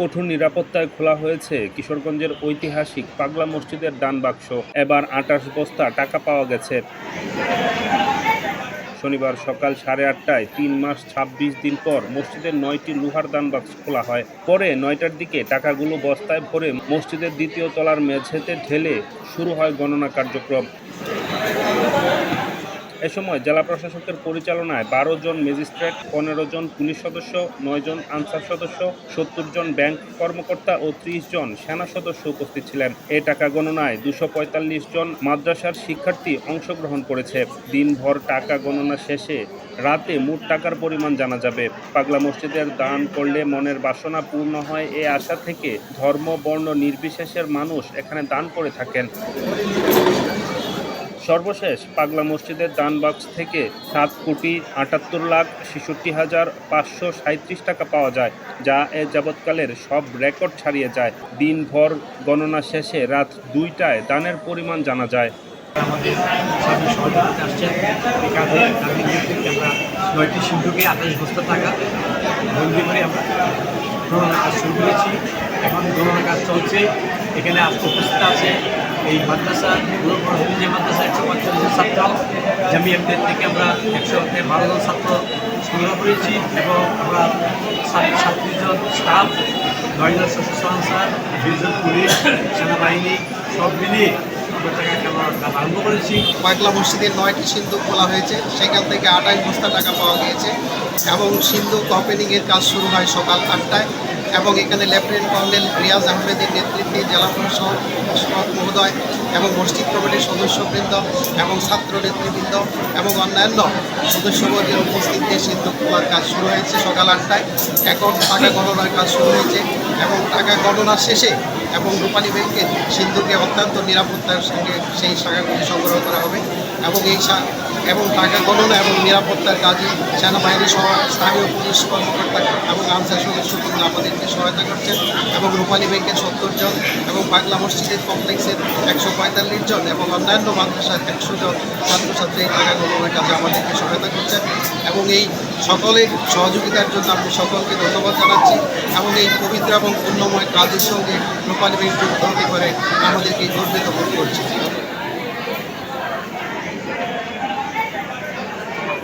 কঠোর নিরাপত্তায় খোলা হয়েছে কিশোরগঞ্জের ঐতিহাসিক পাগলা মসজিদের দান বাক্স। এবার আটাশ বস্তা টাকা পাওয়া গেছে। শনিবার সকাল সাড়ে আটটায় তিন মাস ছাব্বিশ দিন পর মসজিদের নয়টি লোহার দান বাক্স খোলা হয়। পরে নয়টার দিকে টাকাগুলো বস্তায় ভরে মসজিদের দ্বিতীয় তলার মেঝেতে ঢেলে শুরু হয় গণনা কার্যক্রম। এ সময় জেলা প্রশাসকের পরিচালনায় বারো জন ম্যাজিস্ট্রেট, পনেরো জন পুলিশ সদস্য, নয় জন আনসার সদস্য, সত্তর জন ব্যাংক কর্মকর্তা ও ত্রিশ জন সেনা সদস্য উপস্থিত ছিলেন। এ টাকা গণনায় দুশো পঁয়তাল্লিশ জন মাদ্রাসার শিক্ষার্থী অংশগ্রহণ করেছে। দিনভর টাকা গণনা শেষে রাতে মোট টাকার পরিমাণ জানা যাবে। পাগলা মসজিদের দান করলে মনের বাসনা পূর্ণ হয় এ আশা থেকে ধর্ম, বর্ণ নির্বিশেষের মানুষ এখানে দান করে থাকেন। সর্বশেষ পাগলা মসজিদের দান বাক্স থেকে সাত কোটি আটাত্তর লাখ ছেষট্টি হাজার পাঁচশো সাঁত্রিশ টাকা পাওয়া যায়, যা এ যাবৎকালের সব রেকর্ড ছাড়িয়ে যায়। দিনভর গণনা শেষে রাত দুইটায় দানের পরিমাণ জানা যায়। আমাদের নয়টি সিন্ধুকে আঠাশ বস্তা বন্দি করে আমরা কাজ শুরু করেছি। এখন কাজ চলছে। এখানে আজকে উপস্থিত আছে এই মাদ্রাসা যে মাদ্রাসা, একশো পঁয়তাল্লিশ ছাত্র। জামিয়াদের থেকে আমরা একশো বারো জন ছাত্র সংগ্রহ করেছি এবং আমরা সাড়ে সাতত্রিশ জন স্টাফ নয়জন সশস্ত্র আনসার বিশজন পুলিশ, সেনাবাহিনী, সব মিলিয়ে আরম্ভ করেছি। পাগলা মসজিদের নয়টি সিন্ধুক খোলা হয়েছে। সেখান থেকে আঠাশ বস্তা টাকা পাওয়া গিয়েছে এবং সিন্ধুক ওপেনিংয়ের কাজ শুরু হয় সকাল আটটায়। এবং এখানে লেফটেন্যান্ট কর্নেল রিয়াজ আহমেদের নেতৃত্বে জেলা প্রশাসক মহোদয় এবং মসজিদ কমিটির সদস্যবৃন্দ এবং ছাত্র নেতৃবৃন্দ এবং অন্যান্য সদস্যবর্গের উপস্থিতিতে সিন্ধুক খোলার কাজ শুরু হয়েছে। সকাল আটটায় এখন টাকা গণনার কাজ শুরু হয়েছে এবং টাকা গণনা শেষে এবং রূপালী ব্যাংকের সিন্ধুকে অত্যন্ত নিরাপত্তার সঙ্গে সেই শাখাগুলি সংগ্রহ করা হবে এবং এই এবং টাকা গণনা এবং নিরাপত্তার কাজে সেনাবাহিনী সহ স্থানীয় পুলিশ কর্মকর্তা এবং আনসার সদস্যবৃন্দ আমাদেরকে সহায়তা করছেন এবং রূপালী ব্যাংকের সত্তর জন এবং বাংলা মসজিদের কমপ্লেক্সের একশো পঁয়তাল্লিশ জন এবং অন্যান্য মাদ্রাসার একশো জন ছাত্রছাত্রী এই টাকা গণনার কাজে আমাদেরকে সহায়তা করছেন এবং এই সকলের সহযোগিতার জন্য আমি সকলকে ধন্যবাদ জানাচ্ছি এবং এই পবিত্র এবং পূর্ণময় কাজের সঙ্গে রূপালী ব্যাংক যুক্ত হতে পারে আমাদেরকে গর্বিত বোধ করছি।